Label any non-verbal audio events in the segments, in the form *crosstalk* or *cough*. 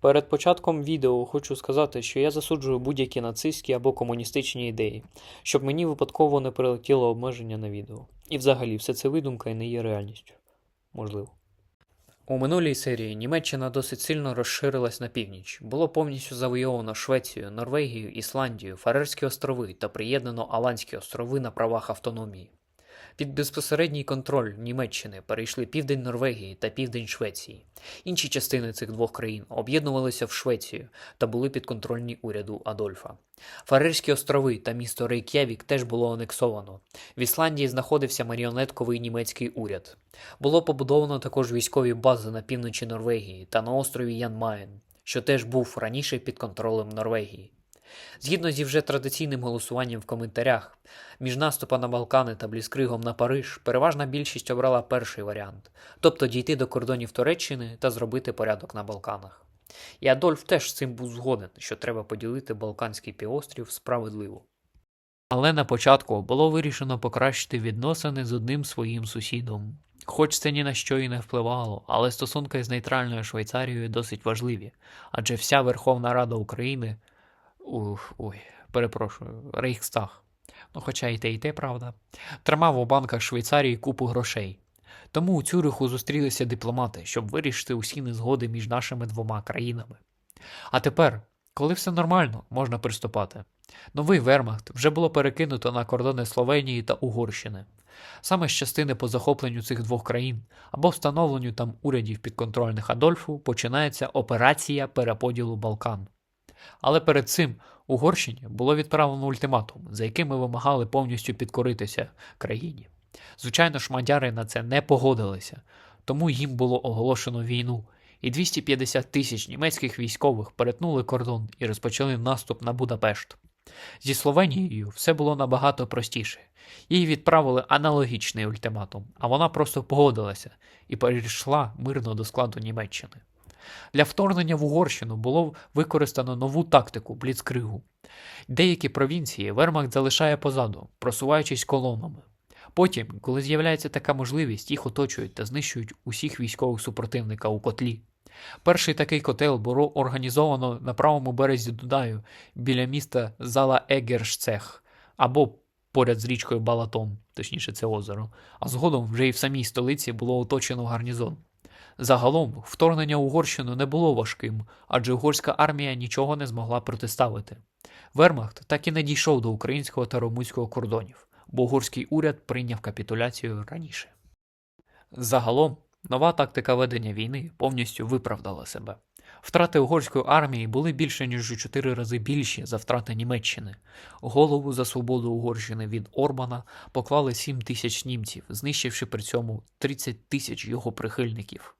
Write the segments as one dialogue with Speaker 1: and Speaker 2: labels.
Speaker 1: Перед початком відео хочу сказати, що я засуджую будь-які нацистські або комуністичні ідеї, щоб мені випадково не прилетіло обмеження на відео. І взагалі, все це видумка і не є реальністю. Можливо. У минулій серії Німеччина досить сильно розширилась на північ. Було повністю завойовано Швецію, Норвегію, Ісландію, Фарерські острови та приєднано Аландські острови на правах автономії. Під безпосередній контроль Німеччини перейшли південь Норвегії та південь Швеції. Інші частини цих двох країн об'єднувалися в Швецію та були підконтрольні уряду Адольфа. Фарерські острови та місто Рейк'явік теж було анексовано. В Ісландії знаходився маріонетковий німецький уряд. Було побудовано також військові бази на півночі Норвегії та на острові Ян Маєн, що теж був раніше під контролем Норвегії. Згідно зі вже традиційним голосуванням в коментарях, між наступом на Балкани та бліскригом на Париж переважна більшість обрала перший варіант, тобто дійти до кордонів Туреччини та зробити порядок на Балканах. І Адольф теж з цим був згоден, що треба поділити Балканський півострів справедливо. Але на початку було вирішено покращити відносини з одним своїм сусідом. Хоч це ні на що і не впливало, але стосунки з нейтральною Швейцарією досить важливі, адже вся Верховна Рада України Ух, ой, перепрошую, Рейхстаг. Ну, хоча і те, і те, правда, тримав у банках Швейцарії купу грошей. Тому у Цюриху зустрілися дипломати, щоб вирішити усі незгоди між нашими двома країнами. А тепер, коли все нормально, можна приступати. Новий Вермахт вже було перекинуто на кордони Словенії та Угорщини. Саме з частини по захопленню цих двох країн або встановленню там урядів підконтрольних Адольфу починається операція переподілу Балкан. Але перед цим Угорщині було відправлено ультиматум, за яким ми вимагали повністю підкоритися країні. Звичайно ж, мадяри на це не погодилися, тому їм було оголошено війну, і 250 тисяч німецьких військових перетнули кордон і розпочали наступ на Будапешт. Зі Словенією все було набагато простіше. Їй відправили аналогічний ультиматум, а вона просто погодилася і перейшла мирно до складу Німеччини. Для вторгнення в Угорщину було використано нову тактику бліцкригу. Деякі провінції Вермахт залишає позаду, просуваючись колонами. Потім, коли з'являється така можливість, їх оточують та знищують усіх військових супротивника у котлі. Перший такий котел було організовано на правому березі Дунаю біля міста Зала Егершцех або поряд з річкою Балатон, точніше це озеро, а згодом вже і в самій столиці було оточено гарнізон. Загалом, вторгнення Угорщину не було важким, адже угорська армія нічого не змогла протиставити. Вермахт так і не дійшов до українського та румунського кордонів, бо угорський уряд прийняв капітуляцію раніше. Загалом, нова тактика ведення війни повністю виправдала себе. Втрати угорської армії були більше ніж у чотири рази більші за втрати Німеччини. Голову за свободу Угорщини від Орбана поклали 7 тисяч німців, знищивши при цьому 30 тисяч його прихильників.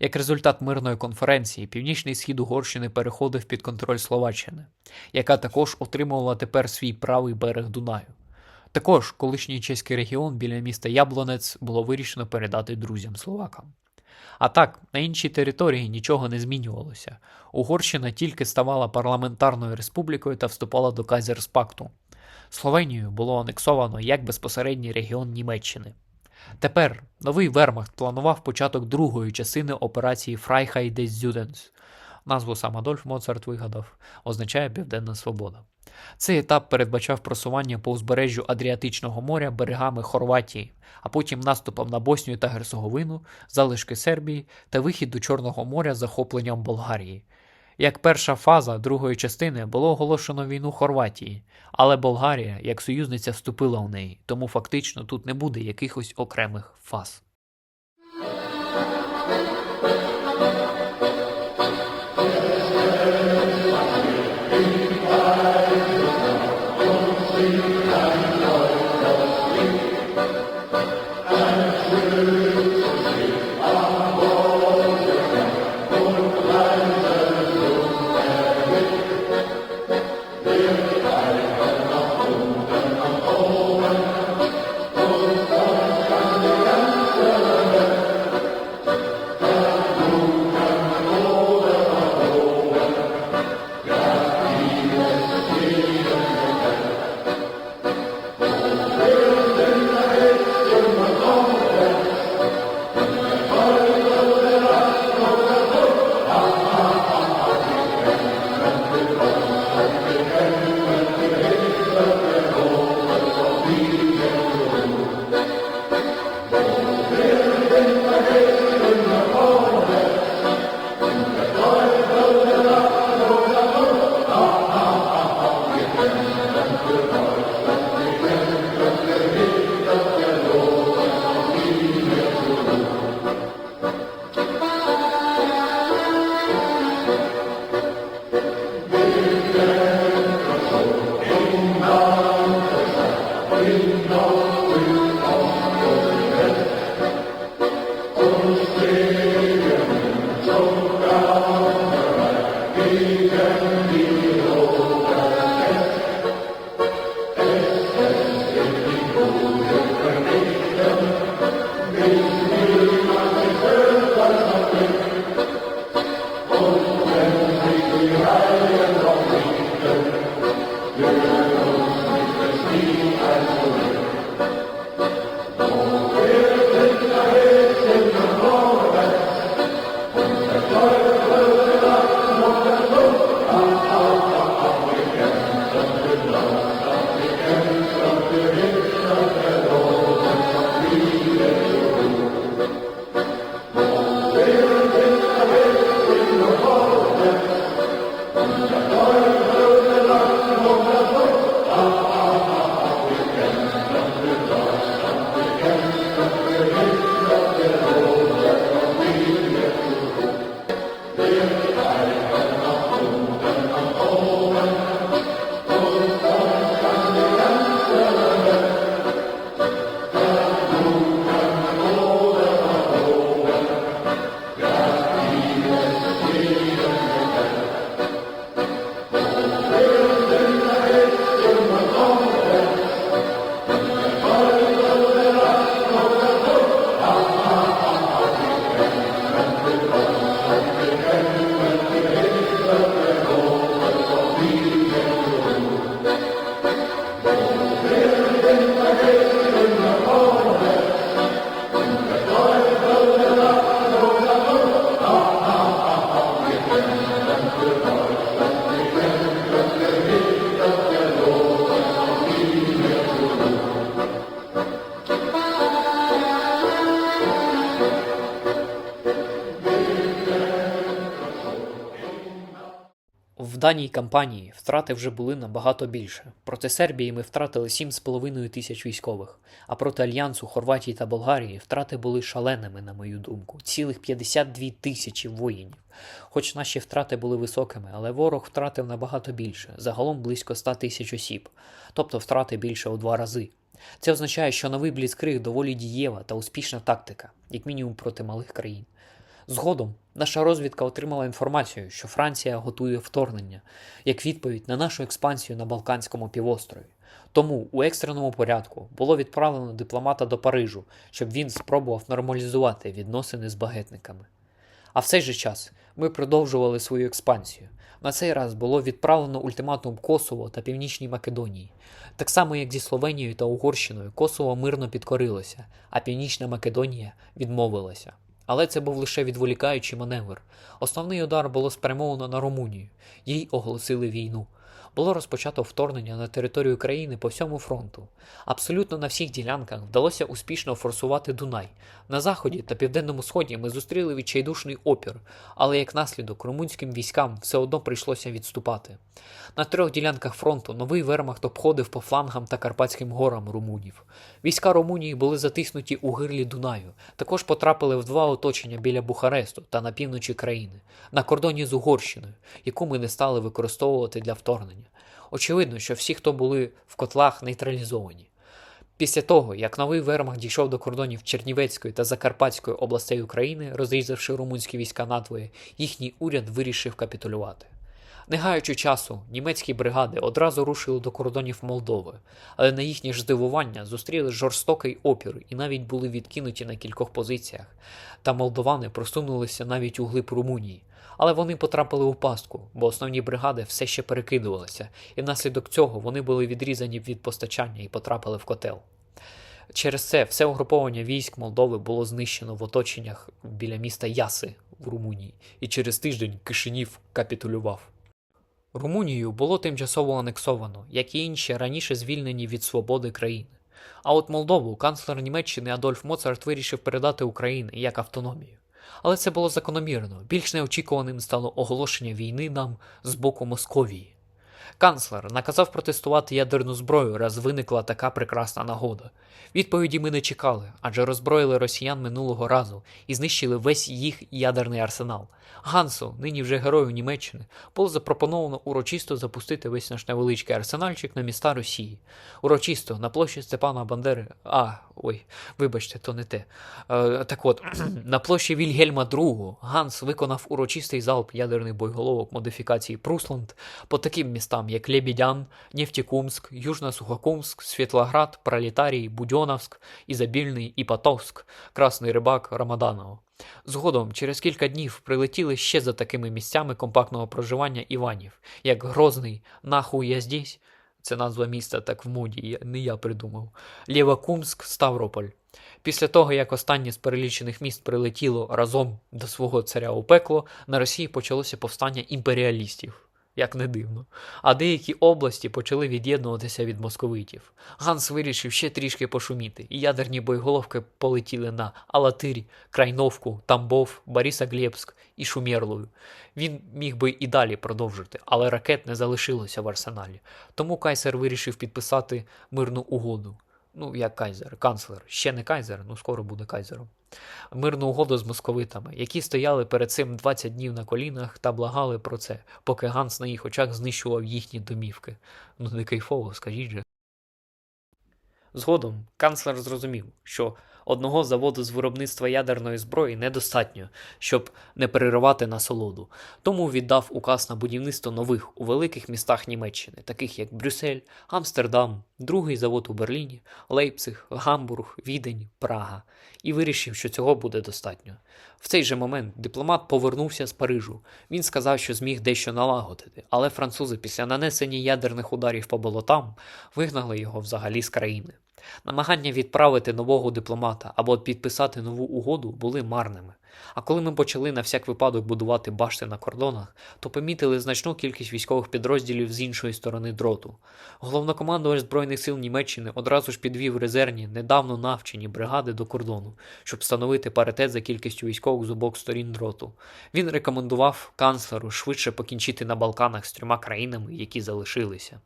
Speaker 1: Як результат мирної конференції, північний схід Угорщини переходив під контроль Словаччини, яка також отримувала тепер свій правий берег Дунаю. Також колишній чеський регіон біля міста Яблонець було вирішено передати друзям словакам. А так, на іншій території нічого не змінювалося. Угорщина тільки ставала парламентарною республікою та вступала до Кайзерспакту. Словенію було анексовано як безпосередній регіон Німеччини. Тепер новий Вермахт планував початок другої частини операції Freiheit des Назву сам Адольф Моцарт вигадав, означає Південна Свобода. Цей етап передбачав просування по узбережжю Адріатичного моря берегами Хорватії, а потім наступом на Боснію та Герцеговину, залишки Сербії та вихід до Чорного моря захопленням Болгарії. Як перша фаза другої частини було оголошено війну Хорватії, але Болгарія як союзниця вступила в неї, тому фактично тут не буде якихось окремих фаз. Даній кампанії втрати вже були набагато більше. Проти Сербії ми втратили 7,5 тисяч військових, а проти Альянсу, Хорватії та Болгарії втрати були шаленими, на мою думку, цілих 52 тисячі воїнів. Хоч наші втрати були високими, але ворог втратив набагато більше, загалом близько 100 тисяч осіб, тобто втрати більше у два рази. Це означає, що новий бліцкриг доволі дієва та успішна тактика, як мінімум проти малих країн. Згодом наша розвідка отримала інформацію, що Франція готує вторгнення як відповідь на нашу експансію на Балканському півострові. Тому у екстреному порядку було відправлено дипломата до Парижу, щоб він спробував нормалізувати відносини з багетниками. А в цей же час ми продовжували свою експансію. На цей раз було відправлено ультиматум Косово та Північній Македонії. Так само, як зі Словенією та Угорщиною, Косово мирно підкорилося, а Північна Македонія відмовилася. Але це був лише відволікаючий маневр. Основний удар було спрямовано на Румунію. Їй оголосили війну. Було розпочато вторгнення на територію країни по всьому фронту. Абсолютно на всіх ділянках вдалося успішно форсувати Дунай. На заході та південному сході ми зустріли відчайдушний опір, але як наслідок румунським військам все одно прийшлося відступати. На трьох ділянках фронту новий вермахт обходив по флангам та Карпатським горам румунів. Війська Румунії були затиснуті у гирлі Дунаю, також потрапили в два оточення біля Бухаресту та на півночі країни, на кордоні з Угорщиною, яку ми не стали використовувати для вторгнення. Очевидно, що всі, хто були в котлах, нейтралізовані. Після того, як новий вермахт дійшов до кордонів Чернівецької та Закарпатської областей України, розрізавши румунські війська надвоє, їхній уряд вирішив капітулювати. Не гаючи часу, німецькі бригади одразу рушили до кордонів Молдови, але на їхнє ж здивування зустріли жорстокий опір і навіть були відкинуті на кількох позиціях. Та молдовани просунулися навіть у глиб Румунії. Але вони потрапили у пастку, бо основні бригади все ще перекидувалися, і внаслідок цього вони були відрізані від постачання і потрапили в котел. Через це все угруповання військ Молдови було знищено в оточеннях біля міста Яси в Румунії, і через тиждень Кишинів капітулював. Румунію було тимчасово анексовано, як і інші раніше звільнені від свободи країни. А от Молдову канцлер Німеччини Адольф Моцарт вирішив передати Україні як автономію. Але це було закономірно. Більш неочікуваним стало оголошення війни нам з боку Московії. Канцлер наказав протестувати ядерну зброю, раз виникла така прекрасна нагода. Відповіді ми не чекали, адже роззброїли росіян минулого разу і знищили весь їх ядерний арсенал. Гансу, нині вже герою Німеччини, було запропоновано урочисто запустити весь наш невеличкий арсенальчик на міста Росії. Урочисто на площі Степана Бандери. А, ой, вибачте, то не те. Е, так от, *clears throat* на площі Вільгельма II Ганс виконав урочистий залп ядерних боєголовок модифікації Прусланд по таким містам, як Лебідян, Нефтекумськ, Южно-Сухокумськ, Світлоград, Пролетарій, Будьоновськ, Ізобільний і Потовськ, Красний Рибак, Рамаданово. Згодом, через кілька днів, прилетіли ще за такими місцями компактного проживання Іванів, як Грозний, Нахуй я здесь, це назва міста так в моді, не я придумав, Лєвакумськ, Ставрополь. Після того, як останнє з перелічених міст прилетіло разом до свого царя у пекло, на Росії почалося повстання імперіалістів. Як не дивно. А деякі області почали від'єднуватися від московитів. Ганс вирішив ще трішки пошуміти, і ядерні боєголовки полетіли на Алатирь, Крайновку, Тамбов, Борисоглебськ і Шумєрлою. Він міг би і далі продовжити, але ракет не залишилося в арсеналі. Тому Кайсер вирішив підписати мирну угоду. Ну, як кайзер, канцлер. Ще не кайзер, ну скоро буде кайзером. Мирну угоду з московитами, які стояли перед цим 20 днів на колінах та благали про це, поки Ганс на їх очах знищував їхні домівки. Ну не кайфово, скажіть же. Згодом канцлер зрозумів, що одного заводу з виробництва ядерної зброї недостатньо, щоб не переривати насолоду. Тому віддав указ на будівництво нових у великих містах Німеччини, таких як Брюссель, Амстердам, другий завод у Берліні, Лейпциг, Гамбург, Відень, Прага, і вирішив, що цього буде достатньо. В цей же момент дипломат повернувся з Парижу. Він сказав, що зміг дещо налагодити, але французи після нанесення ядерних ударів по болотам вигнали його взагалі з країни. Намагання відправити нового дипломата або підписати нову угоду були марними. А коли ми почали на всяк випадок будувати башти на кордонах, то помітили значну кількість військових підрозділів з іншої сторони дроту. Головнокомандувач Збройних сил Німеччини одразу ж підвів резервні, недавно навчені бригади до кордону, щоб встановити паритет за кількістю військових з обох сторін дроту. Він рекомендував канцлеру швидше покінчити на Балканах з трьома країнами, які залишилися.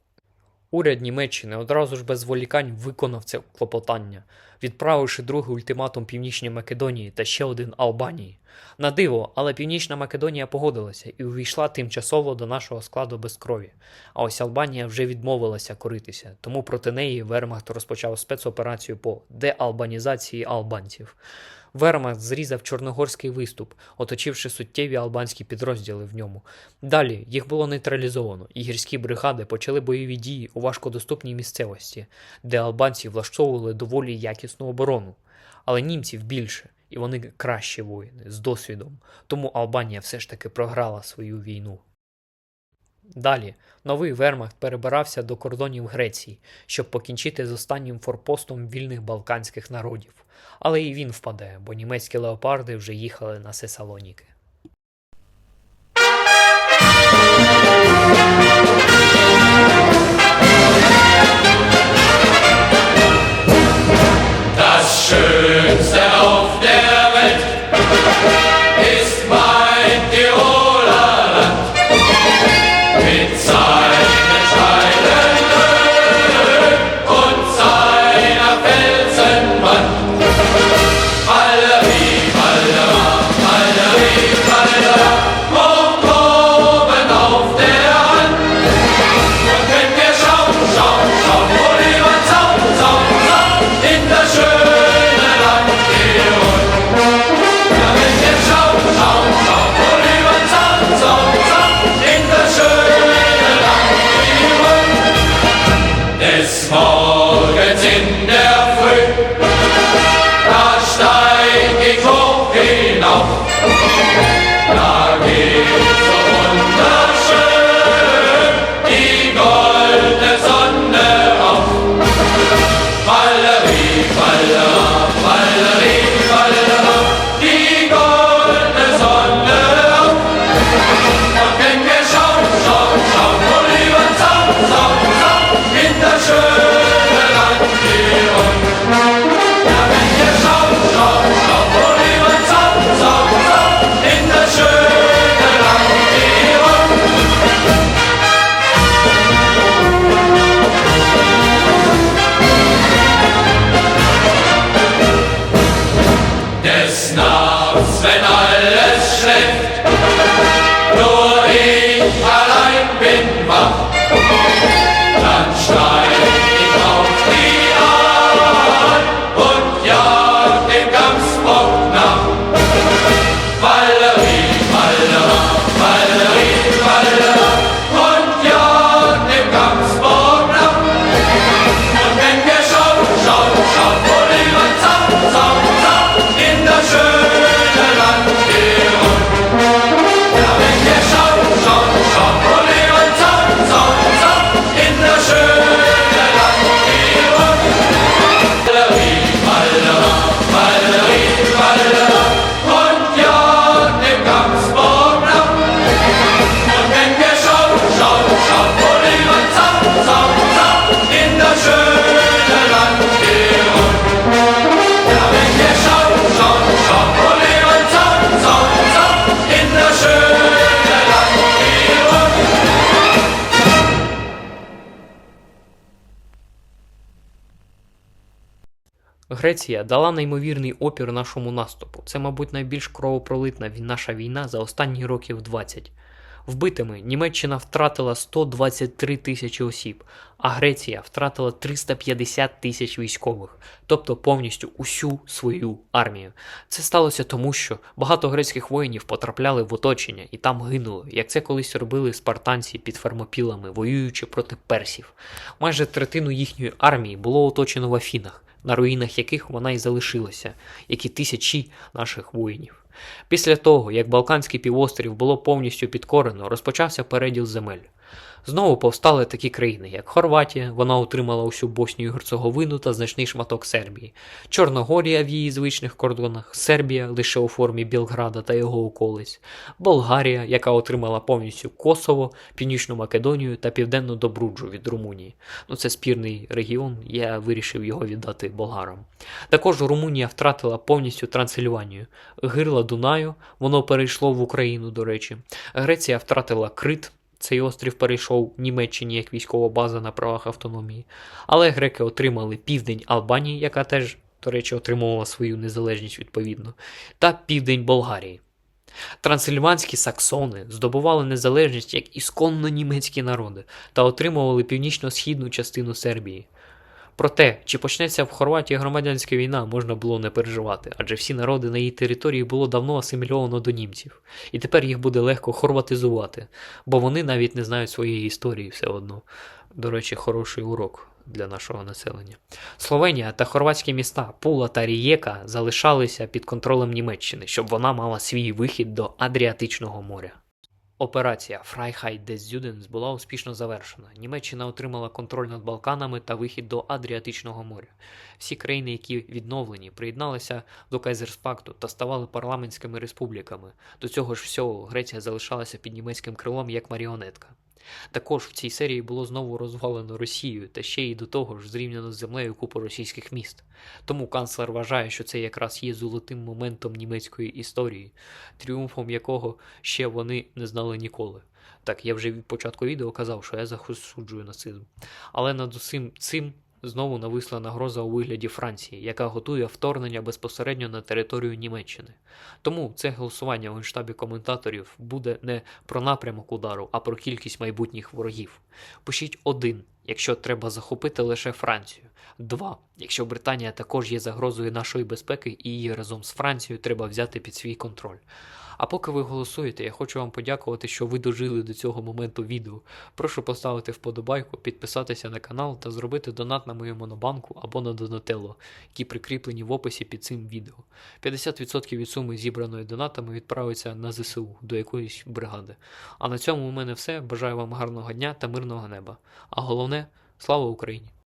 Speaker 1: Уряд Німеччини одразу ж без зволікань виконав це клопотання, відправивши другий ультиматум Північній Македонії та ще один Албанії. На диво, але Північна Македонія погодилася і увійшла тимчасово до нашого складу без крові. А ось Албанія вже відмовилася коритися, тому проти неї Вермахт розпочав спецоперацію по деалбанізації албанців. Вермахт зрізав чорногорський виступ, оточивши суттєві албанські підрозділи в ньому. Далі їх було нейтралізовано, і гірські бригади почали бойові дії у важкодоступній місцевості, де албанці влаштовували доволі якісну оборону. Але німців більше, і вони кращі воїни з досвідом, тому Албанія все ж таки програла свою війну. Далі новий вермахт перебирався до кордонів Греції, щоб покінчити з останнім форпостом вільних балканських народів. Але і він впаде, бо німецькі леопарди вже їхали на Сесалоніки.
Speaker 2: Thank you.
Speaker 1: Греція дала неймовірний опір нашому наступу. Це, мабуть, найбільш кровопролитна наша війна за останні років 20. Вбитими Німеччина втратила 123 тисячі осіб, а Греція втратила 350 тисяч військових, тобто повністю усю свою армію. Це сталося тому, що багато грецьких воїнів потрапляли в оточення і там гинули, як це колись робили спартанці під фермопілами, воюючи проти персів. Майже третину їхньої армії було оточено в Афінах, на руїнах яких вона й залишилася, як і тисячі наших воїнів. Після того, як Балканський півострів було повністю підкорено, розпочався переділ земель. Знову повстали такі країни, як Хорватія, вона отримала усю Боснію і Герцеговину та значний шматок Сербії, Чорногорія в її звичних кордонах, Сербія лише у формі Білграда та його околиць, Болгарія, яка отримала повністю Косово, Північну Македонію та Південну Добруджу від Румунії. Ну це спірний регіон, я вирішив його віддати болгарам. Також Румунія втратила повністю Трансильванію, гирла Дунаю, воно перейшло в Україну, до речі. Греція втратила Крит. Цей острів перейшов Німеччині як військова база на правах автономії. Але греки отримали південь Албанії, яка теж, до речі, отримувала свою незалежність відповідно, та південь Болгарії. Трансильванські саксони здобували незалежність як ісконно німецькі народи та отримували північно-східну частину Сербії. Проте, чи почнеться в Хорватії громадянська війна, можна було не переживати, адже всі народи на її території було давно асимільовано до німців, і тепер їх буде легко хорватизувати, бо вони навіть не знають своєї історії все одно. До речі, хороший урок для нашого населення. Словенія та хорватські міста Пула та Рієка залишалися під контролем Німеччини, щоб вона мала свій вихід до Адріатичного моря. Операція Фрайхай Дезюденс була успішно завершена. Німеччина отримала контроль над Балканами та вихід до Адріатичного моря. Всі країни, які відновлені, приєдналися до Кайзерспакту та ставали парламентськими республіками. До цього ж всього Греція залишалася під німецьким крилом як маріонетка. Також в цій серії було знову розвалено Росію та ще й до того ж зрівняно з землею купу російських міст. Тому канцлер вважає, що це якраз є золотим моментом німецької історії, тріумфом якого ще вони не знали ніколи. Так, я вже від початку відео казав, що я засуджую нацизм. Але над усім цим знову нависла нагроза у вигляді Франції, яка готує вторгнення безпосередньо на територію Німеччини. Тому це голосування у генштабі коментаторів буде не про напрямок удару, а про кількість майбутніх ворогів. Пишіть один, якщо треба захопити лише Францію. Два, якщо Британія також є загрозою нашої безпеки і її разом з Францією треба взяти під свій контроль. А поки ви голосуєте, я хочу вам подякувати, що ви дожили до цього моменту відео. Прошу поставити вподобайку, підписатися на канал та зробити донат на мою монобанку або на Donatello, які прикріплені в описі під цим відео. 50% від суми зібраної донатами відправиться на ЗСУ до якоїсь бригади. А на цьому у мене все. Бажаю вам гарного дня та мирного неба. А головне, слава Україні!